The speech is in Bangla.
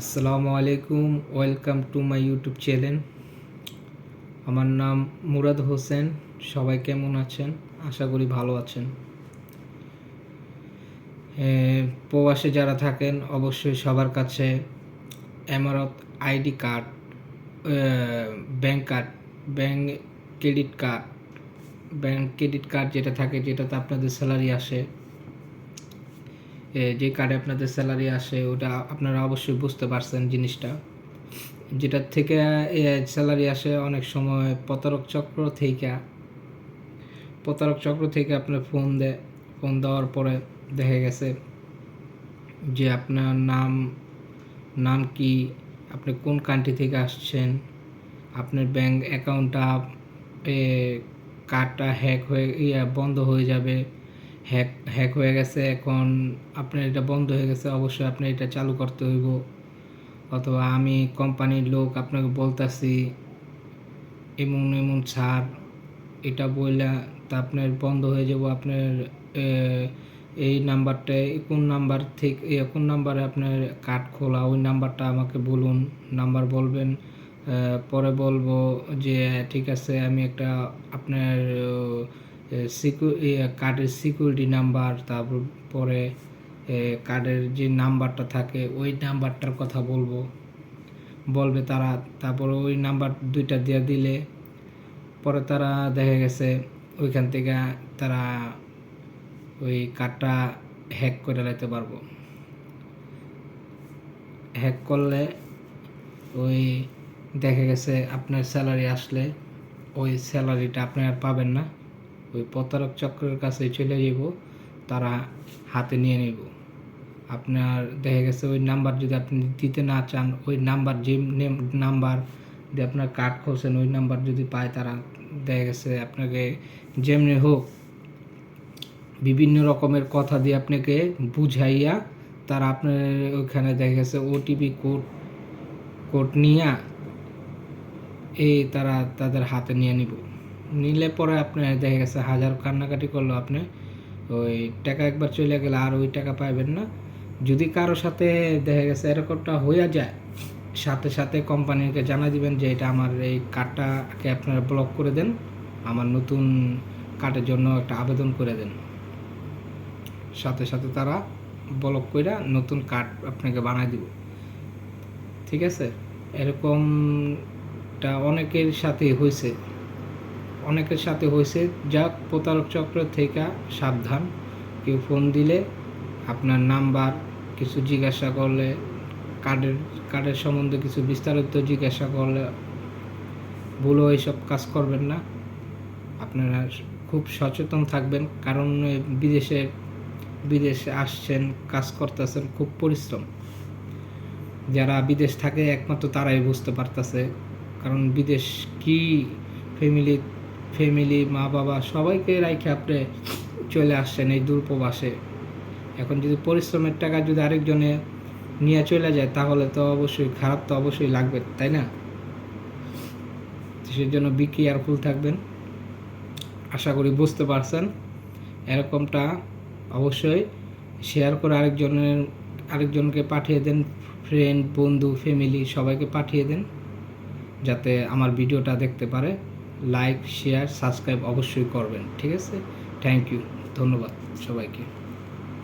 আসসালামু আলাইকুম, welcome to my YouTube channel. আমার নাম মুরাদ হোসেন, সবাই কেমন আছেন? আশা করি ভালো আছেন। প্রবাসে যারা থাকেন, অবশ্যই সবার কাছে এমারত ID card bank card, bank credit card, bank credit card যেটা থাকে, যেটাতে আপনাদের স্যালারি আসে। যে কার্ডে আপনাদের স্যালারি আসে, ওটা আপনারা অবশ্যই বুঝতে পারছেন জিনিসটা। যেটার থেকে স্যালারি আসে অনেক সময় প্রতারক চক্র থেকে প্রতারক চক্র থেকে আপনার ফোন দেয় ফোন দেওয়ার পরে দেখা গেছে যে আপনার নাম নাম কি, আপনি কোন কান্ট্রি থেকে আসছেন, আপনার ব্যাংক অ্যাকাউন্টটা কার্ডটা হ্যাক হয়ে বন্ধ হয়ে যাবে। হ্যাক হ্যাক হয়ে গেছে, এখন আপনার এটা বন্ধ হয়ে গেছে, অবশ্যই আপনি এটা চালু করতে হইব। অথবা আমি কোম্পানির লোক আপনাকে বলতাছি, এমন এমন ছাড়, এটা বললে তা আপনার বন্ধ হয়ে যাব, আপনার এই নাম্বারটা, কোন নাম্বার থেকে কোন নাম্বারে আপনার কার্ড খোলা, ওই নাম্বারটা আমাকে বলুন, নাম্বার বলবেন পরে বলব যে, ঠিক আছে, আমি একটা আপনার কার্ডের সিকিউরিটি নাম্বার, তারপর পরে কার্ডের যে নাম্বারটা থাকে, ওই নাম্বারটার কথা বলব। বলবে তারা, তারপরে ওই নাম্বার দুইটা দিয়ে দিলে, পরে তারা দেখা গেছে, ওইখান থেকে তারা ওই কার্ডটা হ্যাক করে লাইতে পারব। হ্যাক করলে ওই দেখা গেছে আপনার স্যালারি আসলে, ওই স্যালারিটা আপনি আর পাবেন না। ওই প্রতারক চক্রের কাছে চলে যাব তারা হাতে নিয়ে নেব। আপনার দেখা গেছে ওই নাম্বার যদি আপনি দিতে না চান, ওই নাম্বার যে নাম্বার দিয়ে আপনার কার্ড খুলছেন, ওই নাম্বার যদি পায় তারা, দেখা গেছে আপনাকে যেমনি হোক বিভিন্ন রকমের কথা দিয়ে আপনাকে বুঝাইয়া তারা আপনার ওইখানে দেখা গেছে ওটিপি কোড কোড নিয়ে এই তারা তাদের হাতে নিয়ে নিব। নিলে পরে আপনার দেখা গেছে হাজার কান্নাকাটি করল আপনি, ওই টাকা একবার চলে গেলে আর ওই টাকা পাইবেন না। যদি কারও সাথে দেখা গেছে এরকমটা হইয়া যায়, সাথে সাথে কোম্পানিকে জানা দিবেন যে এটা আমার এই কার্ডটাকে আপনারা ব্লক করে দেন, আমার নতুন কার্ডের জন্য একটা আবেদন করে দেন। সাথে সাথে তারা ব্লক করে নতুন কার্ড আপনাকে বানায় দিব। ঠিক আছে? এরকমটা অনেকের সাথে হয়েছে অনেকের সাথে হয়েছে। যা প্রতারক চক্র থেকে সাবধান। কেউ ফোন দিলে আপনার নাম্বার কিছু জিজ্ঞাসা করলে, কার্ডের কার্ডের সম্বন্ধে কিছু বিস্তারিত জিজ্ঞাসা করলে, ভুলও এইসব কাজ করবেন না। আপনারা খুব সচেতন থাকবেন, কারণ বিদেশে বিদেশে আসছেন, কাজ করতেছেন, খুব পরিশ্রম। যারা বিদেশ থাকে, একমাত্র তারাই বুঝতে পারতেছে, কারণ বিদেশ কি ফ্যামিলি ফ্যামিলি মা বাবা সবাইকে রাইখে আপনি চলে আসছেন এই দূরপ্রবাসে। এখন যদি পরিশ্রমের টাকা যদি আরেকজনে নিয়ে চলে যায়, তাহলে তো অবশ্যই, খারাপ তো অবশ্যই লাগবে, তাই না? সেই জন্য বি কেয়ারফুল থাকবেন। আশা করি বুঝতে পারছেন। এরকমটা অবশ্যই শেয়ার করে আরেকজনের আরেকজনকে পাঠিয়ে দেন ফ্রেন্ড বন্ধু ফ্যামিলি সবাইকে পাঠিয়ে দেন, যাতে আমার ভিডিওটা দেখতে পারে। লাইক শেয়ার সাবস্ক্রাইব অবশ্যই করবেন। ঠিক আছে? থ্যাংক ইউ ধন্যবাদ সবাইকে।